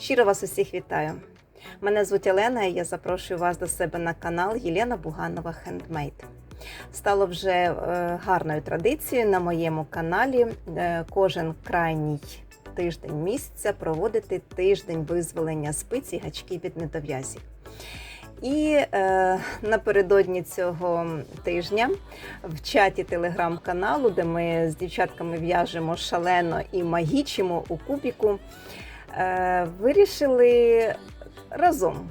Щиро вас усіх вітаю. Мене звуть Олена і я запрошую вас до себе на канал Єлена Буганова Хендмейд. Стало вже е, гарною традицією на моєму каналі е, кожен крайній тиждень місяця проводити тиждень визволення спиць і гачків від недов'язів. І е, напередодні цього тижня в чаті телеграм-каналу, де ми з дівчатками в'яжемо шалено і магічимо у кубіку, вирішили разом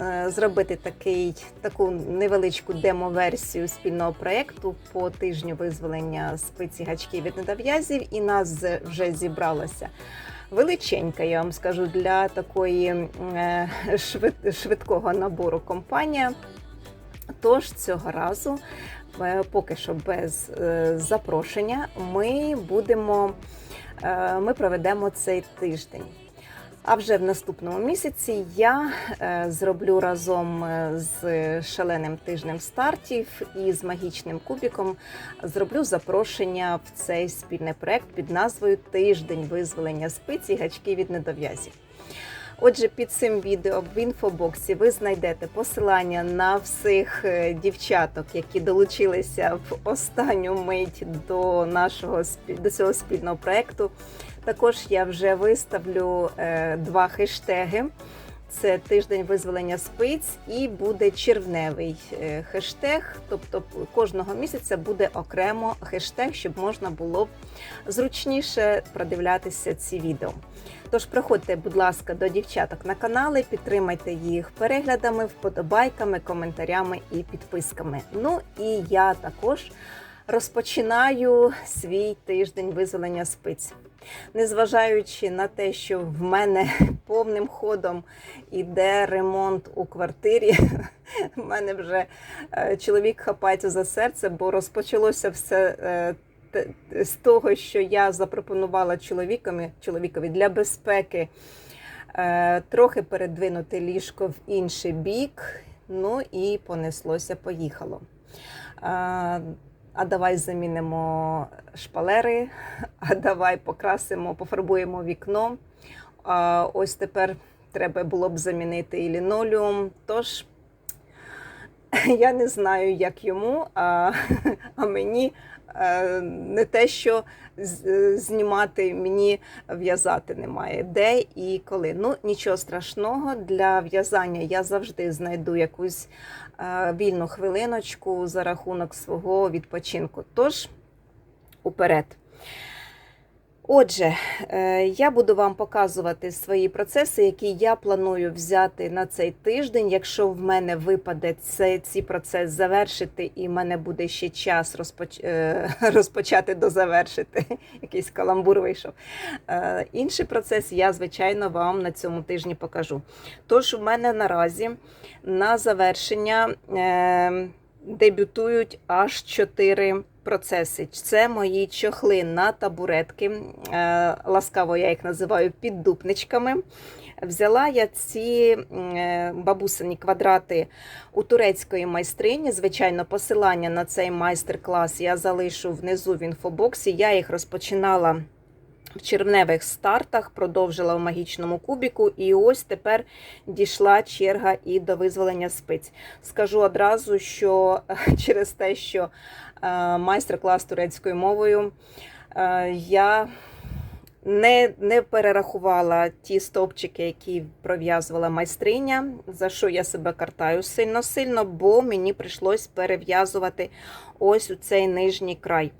е, зробити такий, таку невеличку демо-версію спільного проєкту по тижню визволення спиці гачків від недов'язів, і нас вже зібралося. Величенька, я вам скажу, для такої е, швидкого набору компанія. Тож цього разу, е, поки що без е, запрошення, ми будемо е, ми проведемо цей тиждень. А вже в наступному місяці я е, зроблю разом е, з шаленим тижнем стартів і з магічним кубіком зроблю запрошення в цей спільний проект під назвою Тиждень визволення спиць і гачків від недов'язів. Отже, під цим відео в інфобоксі ви знайдете посилання на всіх е, дівчаток, які долучилися в останню мить до нашого до цього спільного проекту. Також я вже виставлю е, два хештеги. Це тиждень визволення спиць і буде червневий е, хештег. Тобто кожного місяця буде окремо хештег, щоб можна було зручніше продивлятися ці відео. Тож приходьте, будь ласка, до дівчаток на канали, підтримайте їх переглядами, вподобайками, коментарями і підписками. Ну і я також розпочинаю свій тиждень визволення спиць. Незважаючи на те, що в мене повним ходом іде ремонт у квартирі, в мене вже е, чоловік хапається за серце, бо розпочалося все е, з того, що я запропонувала чоловікові, чоловікові для безпеки е, трохи передвинути ліжко в інший бік. Ну і понеслося, поїхало. А, а давай замінимо шпалери, а давай покрасимо, пофарбуємо вікно. А ось тепер треба було б замінити і лінолеум. Тож я не знаю, як йому, а, а мені е, не те, що знімати, мені в'язати немає. Де і коли. Ну, нічого страшного, для в'язання я завжди знайду якусь е, вільну хвилиночку за рахунок свого відпочинку. Тож, уперед. Отже, е, я буду вам показувати свої процеси, які я планую взяти на цей тиждень. Якщо в мене випаде цей, цей процес завершити, і в мене буде ще час розпоч... е, розпочати дозавершити, якийсь каламбур вийшов. Е, Інший процес я, звичайно, вам на цьому тижні покажу. Тож, в мене наразі на завершення дебютують аж чотири процеси. Це мої чохли на табуретки. Е, Ласкаво я їх називаю піддупничками. Взяла я ці е, бабусині квадрати у турецької майстрині. Звичайно, посилання на цей майстер-клас я залишу внизу в інфобоксі. Я їх розпочинала в червневих стартах, продовжила в магічному кубіку, і ось тепер дійшла черга і до визволення спиць. Скажу одразу, що е, через те, що е, майстер-клас турецькою мовою е, я не, не перерахувала ті стовпчики, які пров'язувала майстриня, за що я себе картаю сильно-сильно, бо мені прийшлось перев'язувати ось у цей нижній край.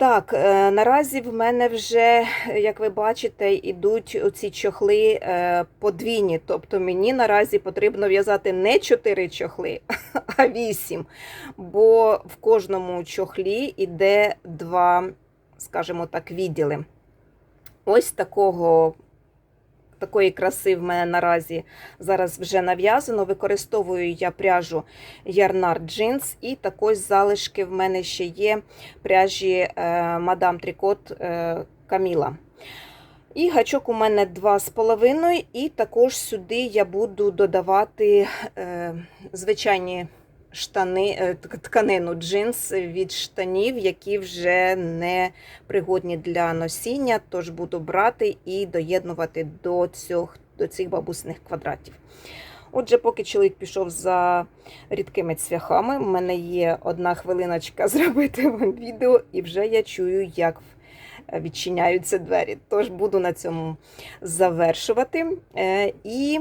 Так, е, наразі в мене вже, як ви бачите, йдуть ці чохли е, подвійні. Тобто мені наразі потрібно в'язати не 4 чохли, а 8. Бо в кожному чохлі йде два, скажімо так, відділи. Ось такого. Такої краси в мене наразі зараз вже нав'язано. Використовую я пряжу Ярнар Джинс, і також залишки в мене ще є пряжі е, Мадам Трикот е, Каміла. І гачок у мене 2,5, і також сюди я буду додавати е, звичайні штани, е, тканину джинс від штанів, які вже не пригодні для носіння, тож буду брати і доєднувати до, цього, до цих бабусиних квадратів. Отже, поки чоловік пішов за рідкими цвяхами, в мене є одна хвилиночка зробити вам відео, і вже я чую, як відчиняються двері. Тож буду на цьому завершувати. Е, І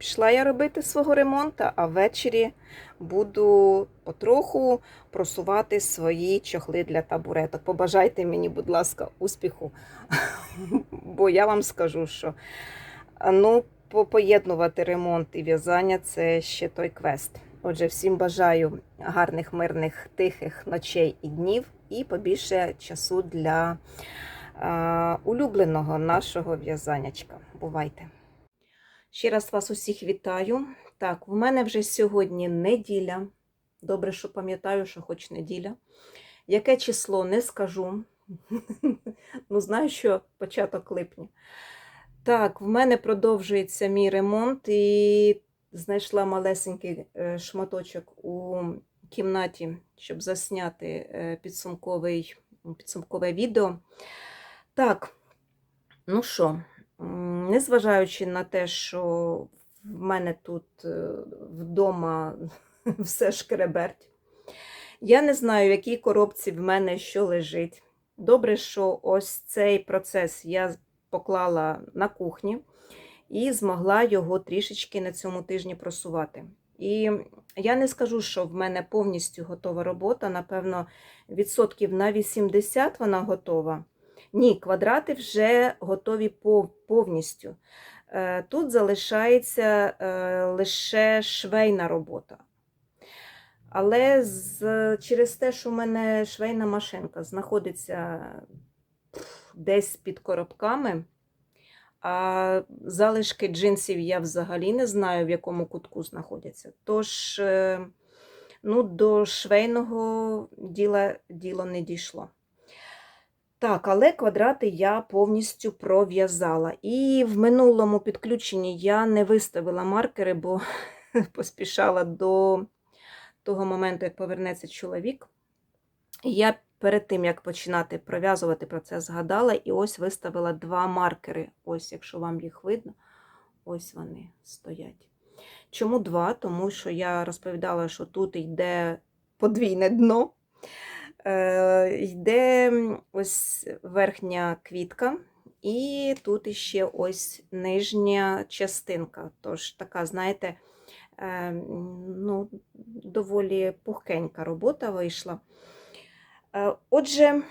пішла я робити свого ремонту, а ввечері буду потроху просувати свої чохли для табуреток. Побажайте мені, будь ласка, успіху. Бо я вам скажу, що ну, поєднувати ремонт і в'язання це ще той квест. Отже, всім бажаю гарних, мирних, тихих ночей і днів, і побільше часу для е, улюбленого нашого в'язанячка. Бувайте! Ще раз вас усіх вітаю. Так, в мене вже сьогодні неділя. Добре, що пам'ятаю, що хоч неділя. Яке число не скажу. ну, знаю, що початок липня. Так, в мене продовжується мій ремонт і знайшла малесенький е, шматочок у кімнаті, щоб засняти е, підсумковий, підсумкове відео. Так, ну що, незважаючи на те, що в мене тут е, вдома все шкереберть, я не знаю, в якій коробці в мене що лежить. Добре, що ось цей процес я поклала на кухні і змогла його трішечки на цьому тижні просувати. І я не скажу, що в мене повністю готова робота. Напевно, відсотків на 80 вона готова. Ні, квадрати вже готові повністю. Е, Тут залишається е, лише швейна робота. Але з, через те, що в мене швейна машинка знаходиться десь під коробками, а залишки джинсів я взагалі не знаю, в якому кутку знаходяться. Тож, е, ну, до швейного діла діло не дійшло. Так, але квадрати я повністю пров'язала. І в минулому підключенні я не виставила маркери, бо поспішала до того моменту, як повернеться чоловік. Я перед тим, як починати пров'язувати процес, згадала і ось виставила два маркери. Ось, якщо вам їх видно, ось вони стоять. Чому два? Тому що я розповідала, що тут йде подвійне дно. Е, йде ось верхня квітка, і тут іще ось нижня частинка. Тож така, знаєте, е, ну, доволі пухкенька робота вийшла. Е, Отже,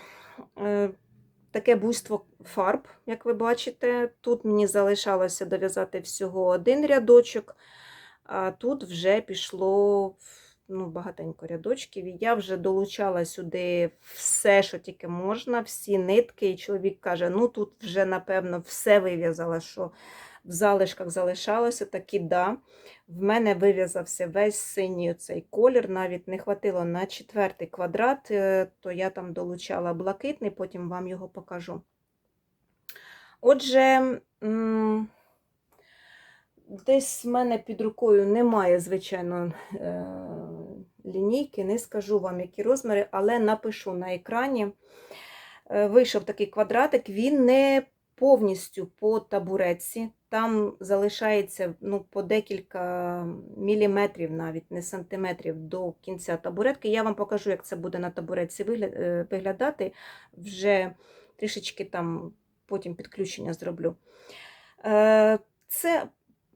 таке буйство фарб, як ви бачите. Тут мені залишалося дов'язати всього один рядочок, а тут вже пішло ну, багатенько рядочків. І я вже долучала сюди все, що тільки можна, всі нитки. І чоловік каже: ну тут вже, напевно, все вив'язала, що в залишках залишалося, так і да. В мене вив'язався весь синій цей колір, навіть не хватило на четвертий квадрат, е, то я там долучала блакитний, потім вам його покажу. Отже, десь в мене під рукою немає, звичайно, е, лінійки, не скажу вам, які розміри, але напишу на екрані. Е, Вийшов такий квадратик, він не повністю по табуретці. Там залишається ну, по декілька міліметрів, навіть не сантиметрів до кінця табуретки. Я вам покажу, як це буде на табуретці е, виглядати. Вже трішечки там потім підключення зроблю. Е, Це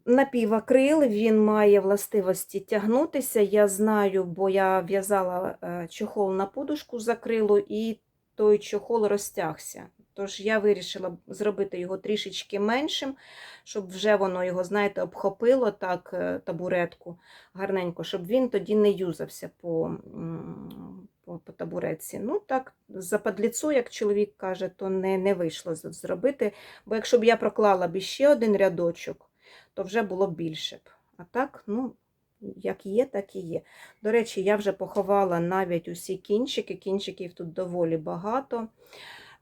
напівакрил, він має властивості тягнутися. Я знаю, бо я в'язала е, чохол на подушку з акрилу, і той чохол розтягся. Тож я вирішила зробити його трішечки меншим, щоб вже воно його, знаєте, обхопило так е, табуретку гарненько, щоб він тоді не юзався по, по, по табуретці. Ну так, западліцу, як чоловік каже, то не, не вийшло зробити. Бо якщо б я проклала б ще один рядочок, то вже було більше б. А так, ну, як є, так і є. До речі, я вже поховала навіть усі кінчики. Кінчиків тут доволі багато.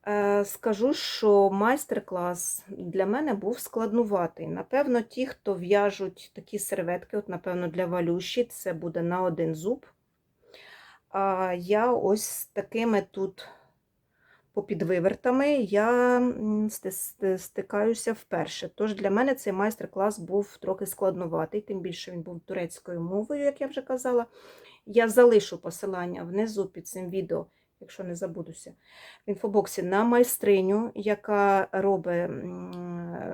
Е, Скажу, що майстер-клас для мене був складнуватий. Напевно, ті, хто в'яжуть такі серветки, от, напевно, для валюші, це буде на один зуб. А я ось такими тут попід вивертами я стикаюся вперше. Тож для мене цей майстер-клас був трохи складнуватий, тим більше він був турецькою мовою, як я вже казала. Я залишу посилання внизу під цим відео, якщо не забудуся, в інфобоксі на майстриню, яка робить,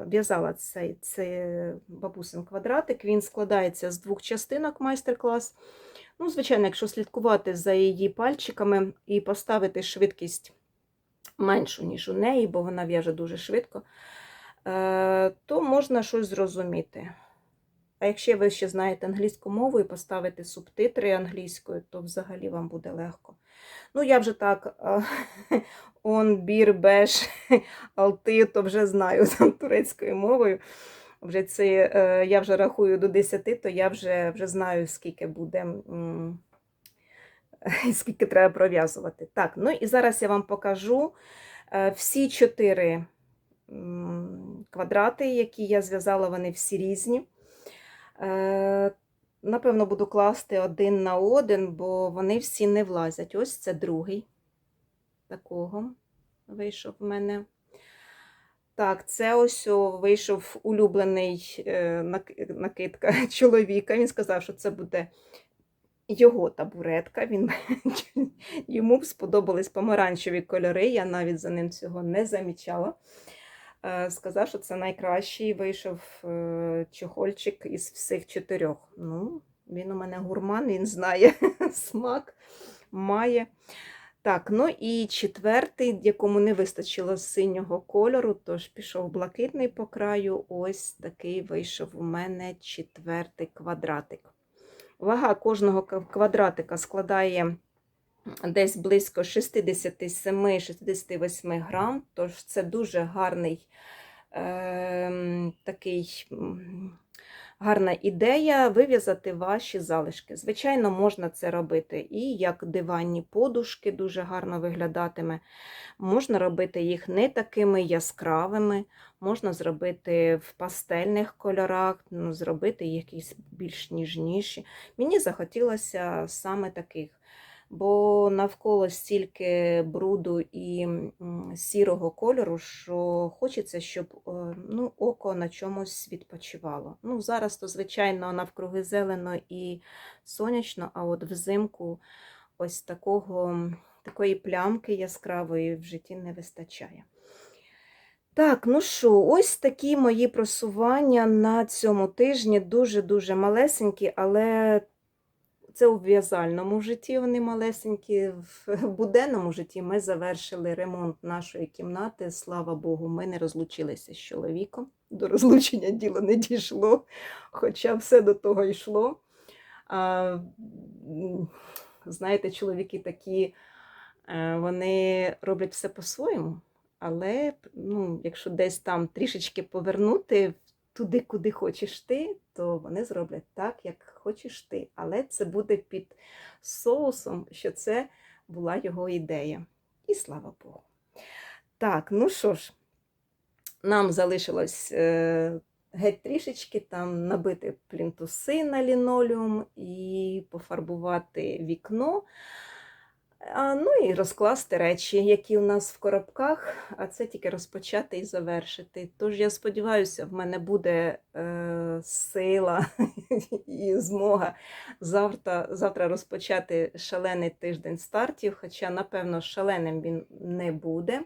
в'язала цей, цей бабусин квадратик. Він складається з двох частинок майстер-клас. Ну, звичайно, якщо слідкувати за її пальчиками і поставити швидкість меншу, ніж у неї, бо вона в'яже дуже швидко, е, то можна щось зрозуміти. А якщо ви ще знаєте англійську мову і поставити субтитри англійською, то взагалі вам буде легко. Ну, я вже так он, бір, беш, алти, то вже знаю там турецькою мовою. Вже це, е, я вже рахую до 10, то я вже, вже знаю, скільки буде, м, скільки треба пров'язувати. Так, ну і зараз я вам покажу е, всі чотири квадрати, які я зв'язала, вони всі різні. Е, Напевно, буду класти один на один, бо вони всі не влазять. Ось це другий. Такого вийшов в мене. Так, це ось вийшов улюблений е, накидка чоловіка. Він сказав, що це буде його табуретка. Він, йому сподобались помаранчеві кольори. Я навіть за ним цього не замічала. Е, Сказав, що це найкращий вийшов е, чохольчик із всіх чотирьох. Ну, він у мене гурман, він знає смак, має. Так, ну і четвертий, якому не вистачило синього кольору, тож пішов блакитний по краю. Ось такий вийшов у мене четвертий квадратик. Вага кожного квадратика складає десь близько 67-68 грам, тож це дуже гарний е, такий. Гарна ідея вив'язати ваші залишки. Звичайно, можна це робити і як диванні подушки дуже гарно виглядатиме. Можна робити їх не такими яскравими, можна зробити в пастельних кольорах, ну, зробити їх якісь більш ніжніші. Мені захотілося саме таких, бо навколо стільки бруду і сірого кольору, що хочеться, щоб е, ну, око на чомусь відпочивало. Ну, зараз то, звичайно, навкруги зелено і сонячно, а от взимку ось такого, такої плямки яскравої в житті не вистачає. Так, ну що, ось такі мої просування на цьому тижні. Дуже-дуже малесенькі, але це у в'язальному житті вони малесенькі. В буденному житті ми завершили ремонт нашої кімнати. Слава Богу, ми не розлучилися з чоловіком. До розлучення діло не дійшло, хоча все до того йшло. А, знаєте, чоловіки такі, е, вони роблять все по-своєму, але ну, якщо десь там трішечки повернути туди, куди хочеш ти, то вони зроблять так, як хочеш ти. Але це буде під соусом, що це була його ідея. І слава Богу. Так, ну що ж, нам залишилось е, геть трішечки там набити плінтуси на лінолеум і пофарбувати вікно. Ну і розкласти речі, які у нас в коробках, а це тільки розпочати і завершити. Тож я сподіваюся, в мене буде е, сила і змога завтра, завтра розпочати шалений тиждень стартів, хоча, напевно, шаленим він не буде.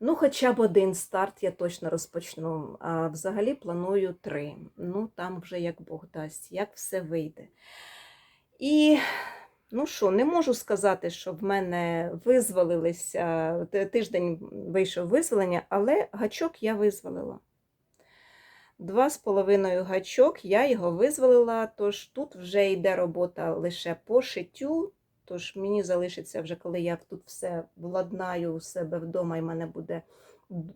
Ну, хоча б один старт я точно розпочну. А взагалі планую три. Ну, там вже як Бог дасть, як все вийде. І Ну що, не можу сказати, що в мене визволилися, тиждень вийшов визволення, але гачок я визволила. Два з половиною гачок я його визволила, тож тут вже йде робота лише по шиттю. Тож мені залишиться вже, коли я тут все владнаю у себе вдома, і в мене буде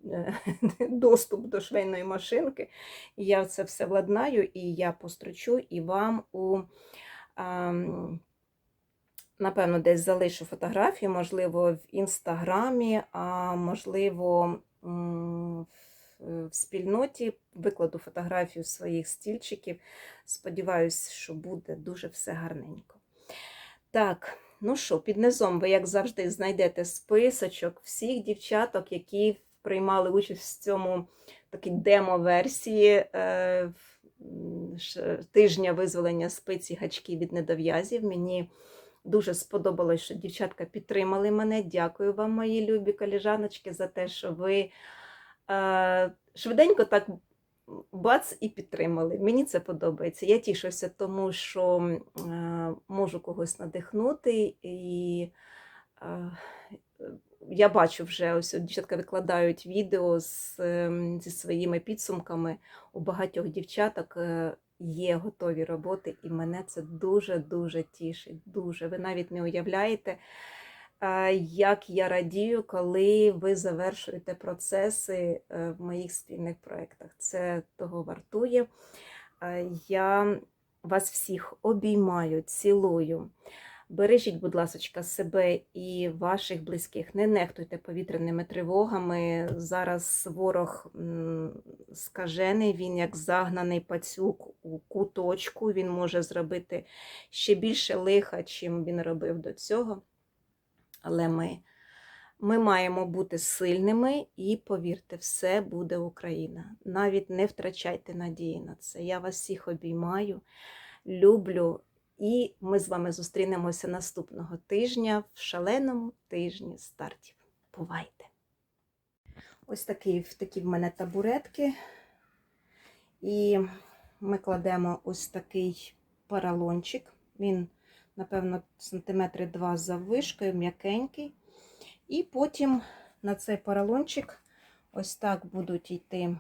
е, доступ до швейної машинки. Я це все владнаю, і я построчу і вам у. Напевно, десь залишу фотографію, можливо, в інстаграмі, а можливо, в- спільноті викладу фотографію своїх стільчиків. Сподіваюсь, що буде дуже все гарненько. Так, Ну що, під низом ви, як завжди, знайдете списочок всіх дівчаток, які приймали участь в цьому такій демо-версії е, тижня визволення спиць і гачків від недов'язів. Мені дуже сподобалось, що дівчатка підтримали мене. Дякую вам, мої любі коліжаночки, за те, що ви е, швиденько так бац і підтримали. Мені це подобається. Я тішуся тому, що е, можу когось надихнути, і е, я бачу вже ось дівчатка викладають відео з, ем, зі своїми підсумками. У багатьох дівчаток е, є готові роботи, і мене це дуже-дуже тішить. Дуже. Ви навіть не уявляєте, е, як я радію, коли ви завершуєте процеси е, в моїх спільних проєктах. Це того вартує. Е, Я вас всіх обіймаю, цілую. Бережіть, будь ласка, себе і ваших близьких. Не нехтуйте повітряними тривогами. Зараз ворог скажений, він як загнаний пацюк у куточку. Він може зробити ще більше лиха, чим він робив до цього. Але ми, ми маємо бути сильними і повірте, все буде Україна. Навіть не втрачайте надії на це. Я вас всіх обіймаю, люблю. І ми з вами зустрінемося наступного тижня в шаленому тижні стартів. Бувайте! Ось такі, такі в мене табуретки. І ми кладемо ось такий паралончик. Він, напевно, сантиметри два заввишкою, м'якенький. І потім на цей поролончик ось так будуть йти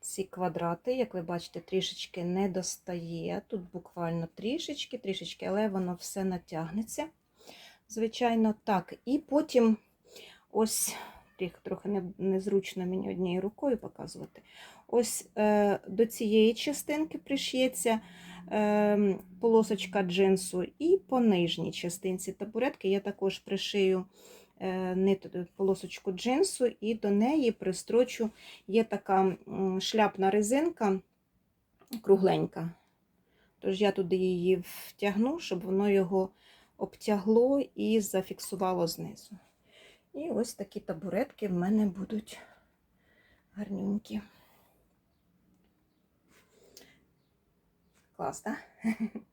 ці квадрати. Як ви бачите, трішечки не достає. Тут буквально трішечки, трішечки, але воно все натягнеться. Звичайно, так. І потім ось тріх- трохи не- незручно мені однією рукою показувати. Ось е, до цієї частинки пришиється е, полосочка джинсу, і по нижній частинці табуретки я також пришию е, полосочку джинсу, і до неї пристрочу є така шляпна резинка кругленька. Тож я туди її втягну, щоб воно його обтягло і зафіксувало знизу. І ось такі табуретки в мене будуть гарненькі. Клас, так?